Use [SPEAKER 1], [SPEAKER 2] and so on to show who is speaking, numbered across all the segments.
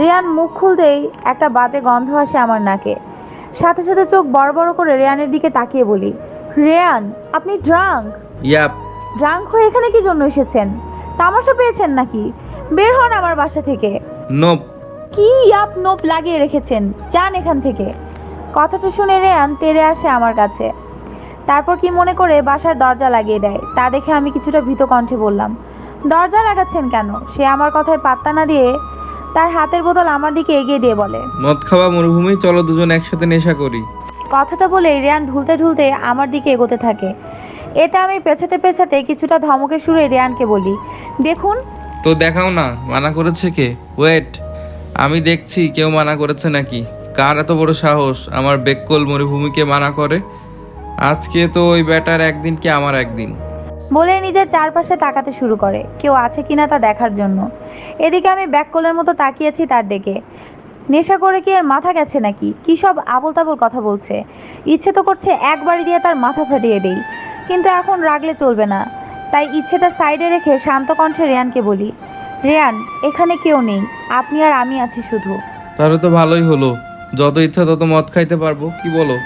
[SPEAKER 1] রেয়ান মুখ খুলতেই একটা বাজে গন্ধ আসে আমার নাকে। সাথে সাথে চোখ বড় বড় করে রেয়ানের দিকে তাকিয়ে বলি রেয়ান আপনি ড্রাঙ্ক?
[SPEAKER 2] ইয়াপ।
[SPEAKER 1] ড্রাঙ্ক হয়ে এখানে কি জন্য এসেছেন? তামাশা পেয়েছেন নাকি? বের হন আমার বাসা থেকে।
[SPEAKER 2] নোপ।
[SPEAKER 1] কি ইয়াপ নোপ লাগিয়ে রেখেছেন? যান এখান থেকে। কথাটা শুনে রেয়ান তেড়ে আসে আমার কাছে। তারপর কি মনে করে বাসার দরজা লাগিয়ে দেয় তা দেখে আমি কিছুটা ভীত কণ্ঠে বললাম দরজা লাগাচ্ছেন কেন? সে আমার কথায় পাত্তা না দিয়ে তার হাতের বোতল আমার দিকে এগিয়ে দিয়ে বলে
[SPEAKER 2] মদ খাওয়া মরুভূমি চলো দুজন একসাথে নেশা করি।
[SPEAKER 1] কথাটা বলে রেয়ান ঢুলতে ঢুলতে আমার দিকে এগোতে থাকে। এটা আমি পেছাতে পেছাতে কিছুটা ধমকে সুরে রেয়ানকে বলি দেখুন।
[SPEAKER 2] তো দেখাও না মানা করেছে কে? ওয়েট আমি দেখছি কেউ মানা করেছে নাকি? কার এত বড় সাহস? আমার বেককল মরুভূমিকে মানা করে? আজকে তো ওই ব্যাটার একদিন কি আমার একদিন?
[SPEAKER 1] বলে নিজের চারপাশে তাকাতে শুরু করে কেউ আছে কিনা তা দেখার জন্য। এদিকে আমি ব্যাককলের মতো তাকিয়েছি তার দিকে। নেশা করে কি আর মাথা গেছে নাকি? কি সব আবল তাবল কথা বলছে? ইচ্ছে তো করছে একবারই দিয়ে তার মাথা ফাটিয়ে দেই। কিন্তু এখন রাগলে চলবে না। তাই ইচ্ছেটা সাইডে রেখে শান্ত কণ্ঠে রেয়ানকে বলি রেয়ান এখানে কেউ নেই। আপনি আর আমি আছি শুধু।
[SPEAKER 2] তাহলে তো ভালোই হলো। যত ইচ্ছা তত মদ খাইতে পারব কি বলো?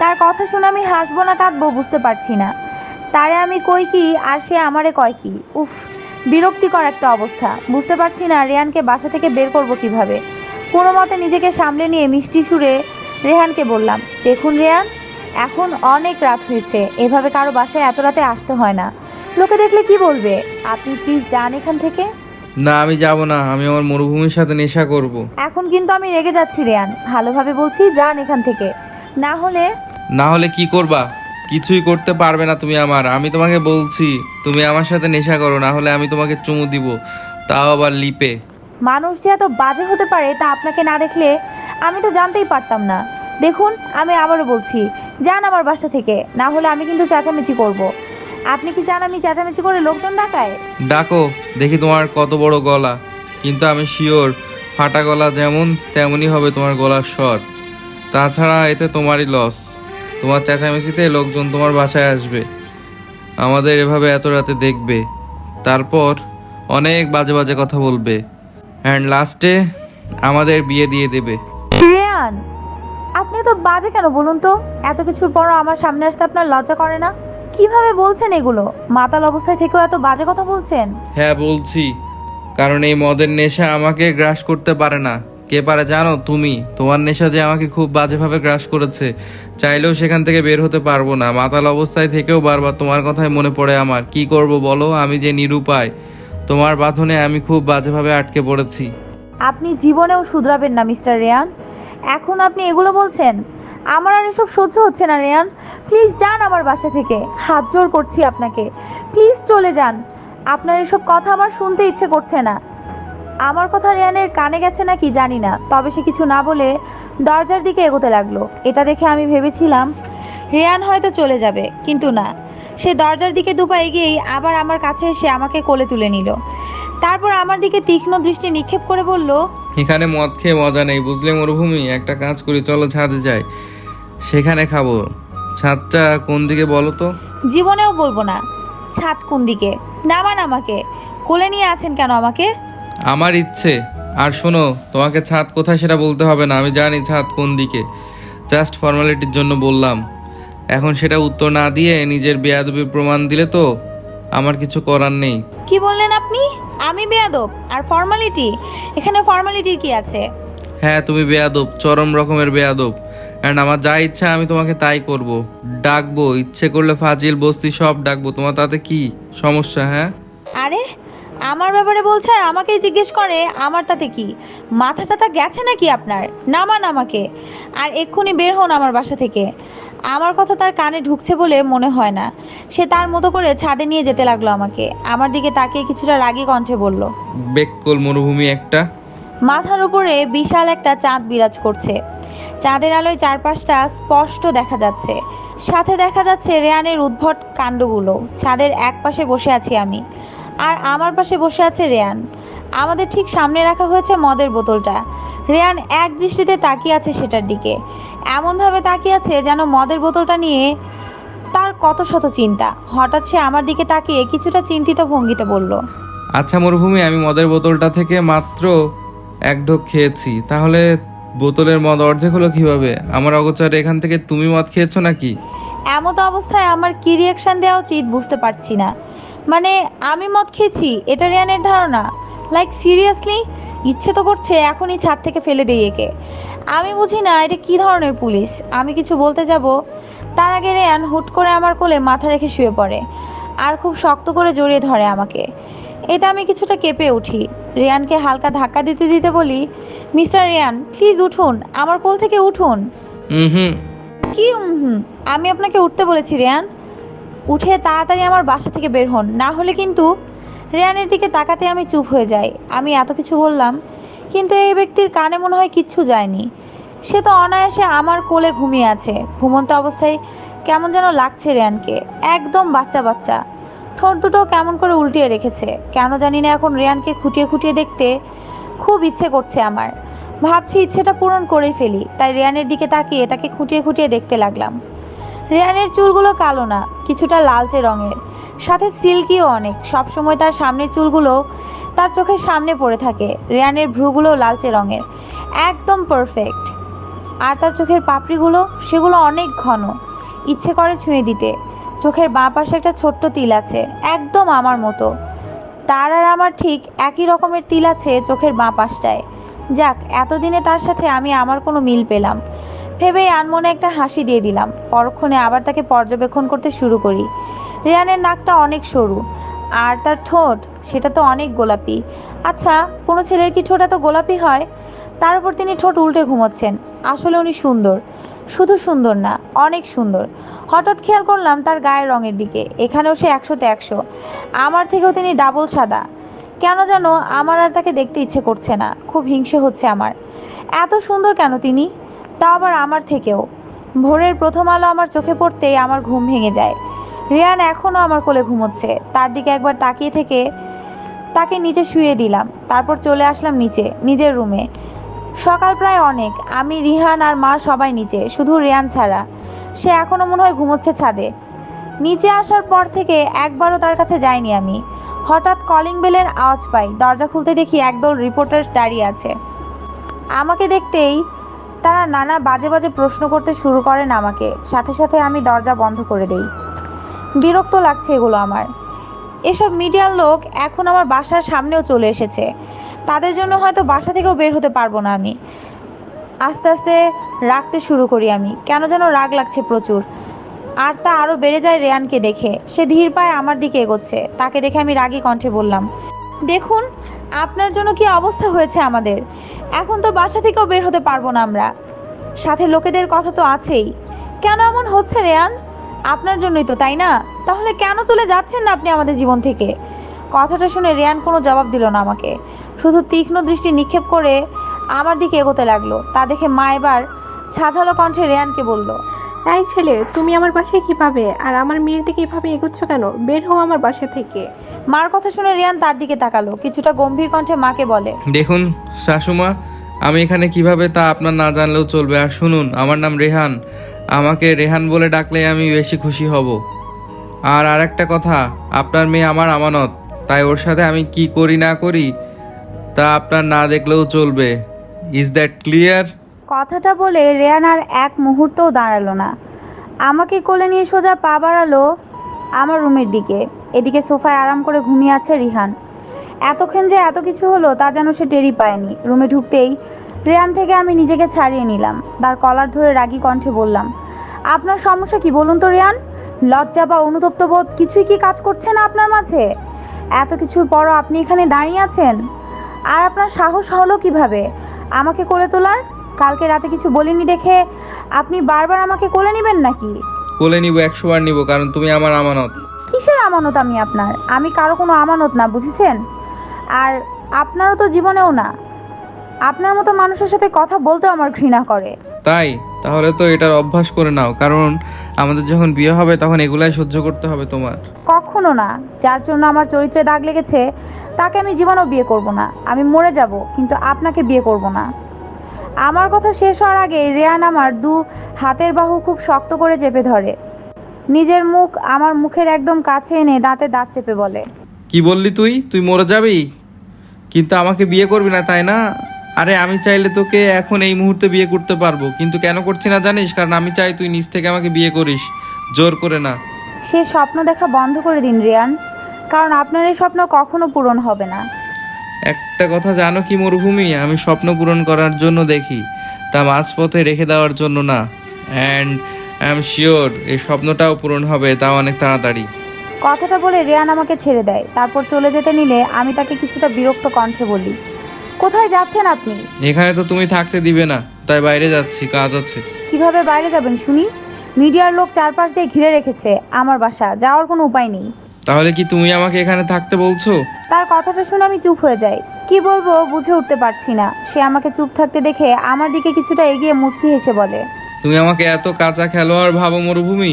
[SPEAKER 1] তার কথা শুনে আমি হাসবো না কাঁদবো বুঝতে পারছি না। তারে আমি কই কি আর সে আমারে কয় কি? উফ বিরক্তিকর একটা অবস্থা। বুঝতে পারছি না রেহানকে বাসা থেকে বের করব কীভাবে। কোনো মতে নিজেকে সামলে নিয়ে মিষ্টি সুরে রেহানকে বললাম দেখুন রেহান এখন অনেক রাত হয়েছে এভাবে কারও বাসায় এত রাতে আসতে হয় না। লোকে দেখলে কি বলবে? আপনি প্লিজ যান এখান থেকে?
[SPEAKER 2] না আমি যাব না আমি আমার মরুভূমির সাথে নেশা করব।
[SPEAKER 1] এখন কিন্তু আমি রেগে যাচ্ছি রেহান ভালোভাবে বলছি যান এখান থেকে। না হলে
[SPEAKER 2] না হলে কি করবা? কিছুই করতে পারবে না তুমি আমার। আমি তোমাকে বলছি তুমি আমার সাথে নেশা করো না হলে আমি তোমাকে চুমু দিব। তাও আবার লিপে।
[SPEAKER 1] মানুষ যে এত বাজে হতে পারে তা আপনাকে না দেখলে আমি তো জানতেই পারতাম না। দেখুন আমি আবারও বলছি যান আমার বাসা থেকে না হলে আমি কিন্তু চেঁচামেচি করব। আপনি কি চান আমি চেঁচামেচি করে লোকজন ডাকায়?
[SPEAKER 2] ডাকো দেখি তোমার কত বড় গলা। কিন্তু আমি শিওর ফাটা গলা যেমন তেমনই হবে তোমার গলার স্বর। তাছাড়া এতে তোমারই লস তোমার চেঁচামেচিতে লোকজন তোমার বাসায় আসবে। আমাদের এভাবে এত রাতে দেখবে। তারপর অনেক বাজে বাজে কথা বলবে। অ্যান্ড লাস্টে আমাদের বিয়ে দিয়ে দেবে।
[SPEAKER 1] রেয়ান আপনি তো বাজে কেন বলুন তো? এত কিছুর পরও আমার সামনে আসতে আপনার লজ্জা করে না? কীভাবে বলছেন এগুলো? মাতাল অবস্থায় থেকেও এত বাজে কথা বলছেন?
[SPEAKER 2] হ্যাঁ বলছি। কারণ এই মদের নেশা আমাকে গ্রাস করতে পারে না। কে পারে জানো? তুমি। তোমার নেশা যে আমাকে খুব বাজেভাবে গ্রাস করেছে, চাইলেও সেখান থেকে বের হতে পারব না। মাতাল অবস্থায় থেকেও বারবার তোমার কথাই মনে পড়ে আমার। কি করব বলো? আমি যে নিরুপায়, তোমার বাঁধনে আমি খুব বাজেভাবে আটকে পড়েছি।
[SPEAKER 1] আপনি জীবনেও শুধরাবেন না, মিস্টার রেয়ান। এখন আপনি এগুলো বলছেন? আমার আর এসব সহ্য হচ্ছে না, রেয়ান। প্লিজ যান আমার বাসা থেকে। হাত জোর করছি আপনাকে। প্লিজ চলে যান। আপনার এসব কথা আমার শুনতে ইচ্ছে করছে না। আমার কথা রিয়ানের কানে গেছে নাকি জানি না তবে সে কিছু না বলে দরজার দিকে এগোতে লাগল। এটা দেখে আমি ভেবেছিলাম রিয়ান হয়তো চলে যাবে। কিন্তু না সে দরজার দিকে দুপা এগিয়েই আবার আমার কাছে এসে আমাকে কোলে তুলে নিল। তারপর আমার দিকে তীক্ষ্ণ দৃষ্টি নিক্ষেপ করে বলল
[SPEAKER 2] এখানে মদ খেয়ে মজা নেই বুঝলে মরুভূমি একটা কাজ করি চলো ছাদে যাই। সেখানে খাব। ছাদটা কোন দিকে বলো তো?
[SPEAKER 1] জীবনেও বলব না ছাদ কোন দিকে? নামান আমাকে। কোলে নিয়ে আছেন কেন আমাকে?
[SPEAKER 2] আমার ইচ্ছে। আর শোনো তোমাকে ছাদ কোথায় সেটা বলতে হবে না আমি জানি ছাদ কোন দিকে। জাস্ট ফর্মালিটির জন্য বললাম। এখন সেটা উত্তর না দিয়ে নিজের বেয়াদবি প্রমাণ দিলে তো আমার কিছু করার নেই।
[SPEAKER 1] কি বললেন আপনি? আমি বেয়াদব আর ফর্মালিটি? এখানে ফর্মালিটির কি আছে?
[SPEAKER 2] হ্যাঁ তুমি বেয়াদব চরম রকমের বেয়াদব। অ্যান্ড আমার যা ইচ্ছা আমি তোমাকে তাই করব। ডাকবো ইচ্ছে করলে ফাজিল বস্তি সব ডাকবো। তোমার তাতে কি সমস্যা হ্যাঁ?
[SPEAKER 1] আরে আমার ব্যাপারে বলছে আর আমাকেই জিজ্ঞেস করে আমার তাতে কি? মাথাটা তা গেছে নাকি আপনার? নামান আমাকে আর এক্ষুনি বের হন আমার বাসা থেকে। আমার কথা তার কানে ঢুকছে বলে মনে হয় না। সে তার মতো করে ছাদে নিয়ে যেতে লাগল আমাকে। আমার দিকে তাকিয়ে কিছুটা রাগী কণ্ঠে বলল
[SPEAKER 2] বেককল মরুভূমি একটা।
[SPEAKER 1] মাথার উপরে বিশাল একটা চাঁদ বিরাজ করছে। চাঁদের আলোয় চারপাশটা স্পষ্ট দেখা যাচ্ছে। সাথে দেখা যাচ্ছে রেয়ানের উদ্ভট কাণ্ডগুলো। ছাদের এক পাশে বসে আছি আমি। আর আমার পাশে বসে আছে রেয়ান। আমাদের ঠিক সামনে রাখা হয়েছে মদের বোতলটা। রেয়ান এক দৃষ্টিতে তাকিয়ে আছে সেটার দিকে। এমনভাবে তাকিয়ে আছে যেন মদের বোতলটা নিয়ে তার কত শত চিন্তা। হঠাৎ সে আমার দিকে তাকিয়ে কিছুটা চিন্তিত ভঙ্গিতে বলল
[SPEAKER 2] আচ্ছা মরুভূমি আমি মদের বোতলটা থেকে মাত্র এক ঢোক খেয়েছি। তাহলে বোতলের মদ অর্ধেক হলো কীভাবে? আমার অগোচরে এখান থেকে তুমি মদ খেয়েছো নাকি?
[SPEAKER 1] এমত অবস্থায় আমার কি রিয়াকশন দেওয়া উচিত বুঝতে পারছি না। মানে আমি মদ খেয়েছি এটা রিয়ানের ধারণা। লাইক সিরিয়াসলি ইচ্ছে তো করছে এখনই ছাদ থেকে ফেলে দিই একে। আমি বুঝি না এটা কি ধরনের পুলিশ? আমি কিছু বলতে যাব? তার আগে রেয়ান হুট করে আমার কোলে মাথা রেখে শুয়ে পড়ে আর খুব শক্ত করে জড়িয়ে ধরে আমাকে। এটা আমি কিছুটা কেঁপে উঠি। রেয়ানকে হালকা ধাক্কা দিতে দিতে বলি মিস্টার রেয়ান প্লিজ উঠুন আমার কোল থেকে উঠুন।
[SPEAKER 2] হুম হুম।
[SPEAKER 1] কি হুম? আমি আপনাকে উঠতে বলেছি রেয়ান। উঠে তাড়াতাড়ি আমার বাসা থেকে বের হন। না হলে কিন্তু রেয়ানের দিকে তাকাতে আমি চুপ হয়ে যাই। আমি এত কিছু বললাম, কিন্তু এই ব্যক্তির কানে মনে হয় কিচ্ছু যায়নি। সে তো অনায়াসে আমার কোলে ঘুমিয়ে আছে। ঘুমন্ত অবস্থায় কেমন যেন লাগছে রেয়ানকে। একদম বাচ্চা বাচ্চা। ঠোঁট দুটো কেমন করে উল্টিয়ে রেখেছে। কেন জানি না এখন রেয়ানকে খুঁটিয়ে খুঁটিয়ে দেখতে খুব ইচ্ছে করছে আমার। ভাবছি ইচ্ছেটা পূরণ করেই ফেলি। তাই রেয়ানের দিকে তাকিয়ে এটাকে খুঁটিয়ে খুঁটিয়ে দেখতে লাগলাম। রেয়ানের চুলগুলো কালো না, কিছুটা লালচে রঙের। সাথে সিল্কিও অনেক, সবসময় তার সামনের চুলগুলো তার চোখের সামনে পড়ে থাকে। রেয়ানের ভ্রুগুলো লালচে রঙের, একদম পারফেক্ট আর তার চোখের পাপড়িগুলো, সেগুলো অনেক ঘন। ইচ্ছে করে ছুঁয়ে দিতে। চোখের বাঁ পাশে একটা ছোট্ট তিল আছে, একদম আমার মতো। তার আর আমার ঠিক একই রকমের তিল আছে চোখের বাঁ পাশটায়। যাক, এতদিনে তার সাথে আমি আমার কোনো মিল পেলাম। ভেবেই আনমনে একটা হাসি দিয়ে দিলাম। পরক্ষণে আবার তাকে পর্যবেক্ষণ করতে শুরু করি। রিয়ানের নাকটা অনেক সরু, আর তার ঠোঁট, সেটা তো অনেক গোলাপি। আচ্ছা কোনো ছেলের কি ঠোঁট এত গোলাপি হয়? তার উপর তিনি ঠোঁট উল্টে ঘুমোচ্ছেন। আসলে উনি সুন্দর। শুধু সুন্দর না, অনেক সুন্দর। হঠাৎ খেয়াল করলাম তার গায়ের রঙের দিকে। এখানেও সে একশোতে একশো। আমার থেকেও তিনি ডাবল সাদা। কেন যেন আমার আর তাকে দেখতে ইচ্ছে করছে না। খুব হিংসে হচ্ছে আমার। এত সুন্দর কেন তিনি? তা আবার আমার থেকেও। ভোরের প্রথম আলো আমার চোখে পড়তেই আমার ঘুম ভেঙে যায়। রিয়ান এখনও আমার কোলে ঘুমোচ্ছে। তার দিকে একবার তাকিয়ে থেকে তাকে নিচে শুয়ে দিলাম। তারপর চলে আসলাম নিচে, নিজের রুমে। সকাল প্রায় অনেক। আমি, রিহান আর মা সবাই নিচে, শুধু রিয়ান ছাড়া। সে এখনও মনে হয় ঘুমোচ্ছে ছাদে। নিচে আসার পর থেকে একবারও তার কাছে যাইনি আমি। হঠাৎ কলিং বেলের আওয়াজ পাই। দরজা খুলতে দেখি একদল রিপোর্টার্স দাঁড়িয়ে আছে। আমাকে দেখতেই তারা নানা বাজে বাজে প্রশ্ন করতে শুরু করেন আমাকে। সাথে সাথে আমি দরজা বন্ধ করে দেই। বিরক্ত লাগছে এগুলো আমার। এসব মিডিয়ার লোক এখন আমার বাসার সামনেও চলে এসেছে। তাদের জন্য হয়তো বাসা থেকেও বের হতে পারব না আমি। আস্তে আস্তে রাখতে শুরু করি আমি। কেন যেন রাগ লাগছে প্রচুর। আর তা আরও বেড়ে যায় রেয়ানকে দেখে। সে ধীর পায়ে আমার দিকে এগোচ্ছে। তাকে দেখে আমি রাগী কণ্ঠে বললাম, দেখুন, আপনার জন্য কি অবস্থা হয়েছে আমাদের? এখন তো বাসা থেকেও বের হতে পারব না আমরা। সাথে লোকেদের কথা তো আছেই। কেন এমন হচ্ছে, রেয়ান? আপনার জন্যই তো, তাই না? তাহলে কেন চলে যাচ্ছেন না আপনি আমাদের জীবন থেকে? কথাটা শুনে রেয়ান কোনো জবাব দিল না আমাকে। শুধু তীক্ষ্ণ দৃষ্টি নিক্ষেপ করে আমার দিকে এগোতে লাগল। তা দেখে মা এবার ছাঝালো কণ্ঠে রেয়ানকে বলল
[SPEAKER 3] এই ছেলে তুমি আমার বাসায় কীভাবে? আর আমার মেয়ের দিকে এভাবে এগোচ্ছ কেন? বের হও আমার বাসা থেকে।
[SPEAKER 1] মার কথা শুনে রিয়ান তার দিকে তাকালো। কিছুটা গম্ভীর কণ্ঠে মাকে বলে
[SPEAKER 2] দেখুন শাশুমা আমি এখানে কীভাবে তা আপনার না জানলেও চলবে? আর শুনুন আমার নাম রেহান। আমাকে রেহান বলে ডাকলে আমি বেশি খুশি হব। আর আরেকটা কথা আপনার মেয়ে আমার আমানত। তাই ওর সাথে আমি কি করি না করি তা আপনার না দেখলেও চলবে। ইজ দ্যাট ক্লিয়ার
[SPEAKER 1] কথাটা বলে রেয়ান আর এক মুহূর্তও দাঁড়াল না। আমাকে কোলে নিয়ে সোজা পা বাড়ালো আমার রুমের দিকে। এদিকে সোফায় আরাম করে ঘুমিয়ে আছে রিহান। এতক্ষণ যে এত কিছু হলো তা যেন সে টেরি পায়নি। রুমে ঢুকতেই রেয়ান থেকে আমি নিজেকে ছাড়িয়ে নিলাম। তার কলার ধরে রাগী কণ্ঠে বললাম, আপনার সমস্যা কি বলুন তো রিয়ান লজ্জা বা অনুতপ্ত বোধ কিছুই কি কাজ করছে না আপনার মাঝে? এত কিছুর পরও আপনি এখানে দাঁড়িয়ে আছেন? আর আপনার সাহস হলো কীভাবে? আমাকে কোলে তোলার? কালকে রাতে কিছু বলিনি দেখে আপনি বারবার আমাকে কোলে নেবেন নাকি?
[SPEAKER 2] কোলে নিব একশো বার নিব কারণ তুমি আমার আমানত।
[SPEAKER 1] কিসের আমানত আমি আপনার? আমি কারও কোনো আমানত না বুঝেছেন? আর আপনারও তো জীবনেও না। আপনার মতো মানুষের সাথে কথা বলতেও আমার ঘৃণা করে।
[SPEAKER 2] তাই? তাহলে তো এটার অভ্যাস করে নাও কারণ আমাদের যখন বিয়ে হবে তখন এগুলাই সহ্য করতে হবে তোমার।
[SPEAKER 1] কখনো না যার জন্য আমার চরিত্রে দাগ লেগেছে তাকে আমি জীবনেও বিয়ে করব না। আমি মরে যাব কিন্তু আপনাকে বিয়ে করব না। আমার কথা শেষ হওয়ার আগে রেয়ান আমার দু হাতের বাহু খুব শক্ত করে চেপে ধরে। নিজের মুখ আমার মুখের একদম কাছে এনে দাঁতে দাঁত চেপে বলে
[SPEAKER 2] কি বললি তুই? তুই মরে যাবি? কিন্তু আমাকে বিয়ে করবি না তাই না? আরে আমি চাইলে তোকে এখন এই মুহূর্তে বিয়ে করতে পারব। কিন্তু কেন করছি না জানিস? কারণ আমি চাই তুই নিজ থেকে আমাকে বিয়ে করিস। জোর করে না।
[SPEAKER 1] সে স্বপ্ন দেখা বন্ধ করে দিন রিয়ান কারণ আপনার এই স্বপ্ন কখনো পূরণ হবে না।
[SPEAKER 2] একটা কথা জানো কি মরুভূমি? আমি স্বপ্ন পূরণ করার জন্য দেখি তা মাঝপথে রেখে দেওয়ার জন্য না। অ্যান্ড আই এম শিওর এই স্বপ্নটাও পূরণ হবে তাও অনেক তাড়াতাড়ি।
[SPEAKER 1] কথাটা বলে রিয়ান আমাকে ছেড়ে দেয়। তারপর চলে যেতে নিলে আমি তাকে কিছুটা বিরক্ত কণ্ঠে বলি কোথায় যাচ্ছেন আপনি?
[SPEAKER 2] এখানে তো তুমি থাকতে দিবে না তাই বাইরে যাচ্ছি কাজ আছে।
[SPEAKER 1] কীভাবে বাইরে যাবেন শুনি? মিডিয়ার লোক চারপাশ দিয়ে ঘিরে রেখেছে আমার বাসা যাওয়ার কোনো উপায় নেই।
[SPEAKER 2] তাহলে কি তুমি আমাকে এখানে থাকতে বলছো?
[SPEAKER 1] তার কথাটা শুনে আমি চুপ হয়ে যাই। কি বলব বুঝে উঠতে পারছি না। সে আমাকে চুপ থাকতে দেখে আমার দিকে কিছুটা এগিয়ে মুচকি হেসে বলে
[SPEAKER 2] তুমি আমাকে এত কাঁচা খেলোয়াড় ভাবো মরুভূমি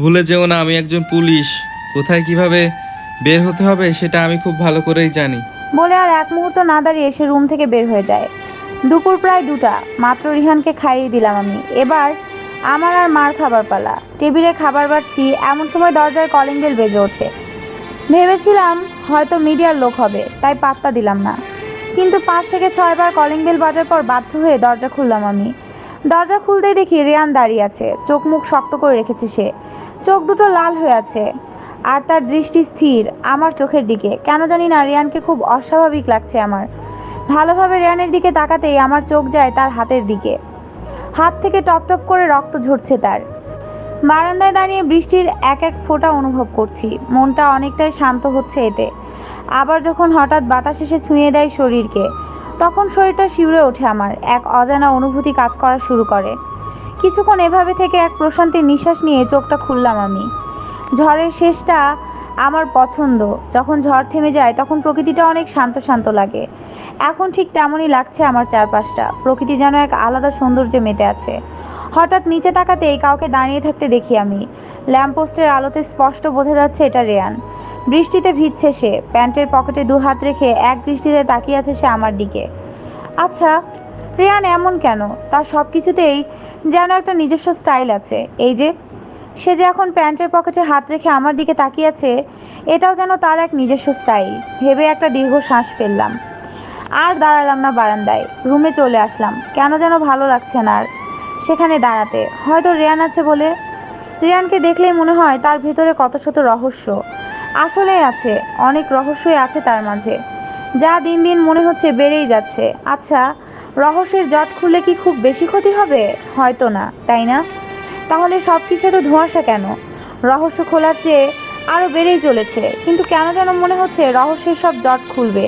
[SPEAKER 2] ভুলে যেও না আমি একজন পুলিশ। কোথায় কীভাবে বের হতে হবে সেটা আমি খুব ভালো করেই জানি।
[SPEAKER 1] বলে আর এক মুহূর্ত না দাঁড়িয়ে সে রুম থেকে বের হয়ে যায়। দুপুর প্রায় দুটা মাত্র রিহানকে খাইয়ে দিলাম আমি। এবার আমার আর মার খাবার পালা। টেবিলে খাবার বাড়ছি এমন সময় দরজায় কলিং বেল বেজে ওঠে। ভেবেছিলাম হয়তো মিডিয়ার লোক হবে, তাই পাত্তা দিলাম না। কিন্তু পাঁচ থেকে ছয়বার কলিং বেল বাজার পর বাধ্য হয়ে দরজা খুললাম আমি। দরজা খুলতেই দেখি রিয়ান দাঁড়িয়ে আছে, চোখ মুখ শক্ত করে রেখেছে সে। চোখ দুটো লাল হয়ে আছে, আর তার দৃষ্টি স্থির, আমার চোখের দিকে। কেন জানি না, রিয়ানকে খুব অস্বাভাবিক লাগছে আমার। ভালোভাবে রিয়ানের দিকে তাকাতেই আমার চোখ যায় তার হাতের দিকে। হাত থেকে টপ টপ করে রক্ত ঝরছে তার। বারান্দায় দাঁড়িয়ে বৃষ্টির এক এক ফোঁটা অনুভব করছি। মনটা অনেকটাই শান্ত হচ্ছে এতে। আবার যখন হঠাৎ বাতাস এসে ছুঁয়ে দেয় শরীরকে, তখন শরীরটা শিউরে ওঠে আমার, এক অজানা অনুভূতি কাজ করা শুরু করে। কিছুক্ষণ এভাবে থেকে এক প্রশান্তির নিঃশ্বাস নিয়ে চোখটা খুললাম আমি। ঝড়ের শেষটা আমার পছন্দ। যখন ঝড় থেমে যায়, তখন প্রকৃতিটা অনেক শান্ত শান্ত লাগে। এখন ঠিক তেমনই লাগছে আমার চারপাশটা। প্রকৃতি যেন এক আলাদা সৌন্দর্যে মেতে আছে। হঠাৎ নিচে তাকাতেই কাউকে দাঁড়িয়ে থাকতে দেখি আমি। ল্যাম্পপোস্টের আলোতে স্পষ্ট বোঝা যাচ্ছে এটা রেয়ান। বৃষ্টিতে ভিজছে সে, প্যান্টের পকেটে দু হাত রেখে এক দৃষ্টিতে তাকিয়ে আছে সে আমার দিকে। আচ্ছা রেয়ান এমন কেন? তার সব কিছুতেই যেন একটা নিজস্ব স্টাইল আছে। এই যে, সে যে এখন প্যান্টের পকেটে হাত রেখে আমার দিকে তাকিয়ে আছে, এটাও যেন তার এক নিজস্ব স্টাইল। ভেবে একটা দীর্ঘ শ্বাস ফেললাম। আর দাঁড়ালাম না বারান্দায়। রুমে চলে আসলাম। কেন যেন ভালো লাগছে না আর। সেখানে দাঁড়াতে। হয়তো রেয়ান আছে বলে। রিয়ানকে দেখলেই মনে হয় তার ভিতরে কত শত রহস্য। আসলেই আছে, অনেক রহস্যই আছে তার মাঝে। যা দিন দিন মনে হচ্ছে বেড়েই যাচ্ছে। আচ্ছা রহস্যের জট খুলে কি খুব বেশি ক্ষতি হবে? হয়তো না, তাই না? তাহলে সব কিছু তো ধোঁয়াশা কেন? রহস্য খোলার চেয়ে আরও বেড়েই চলেছে। কিন্তু কেন যেন মনে হচ্ছে রহস্যের সব জট খুলবে।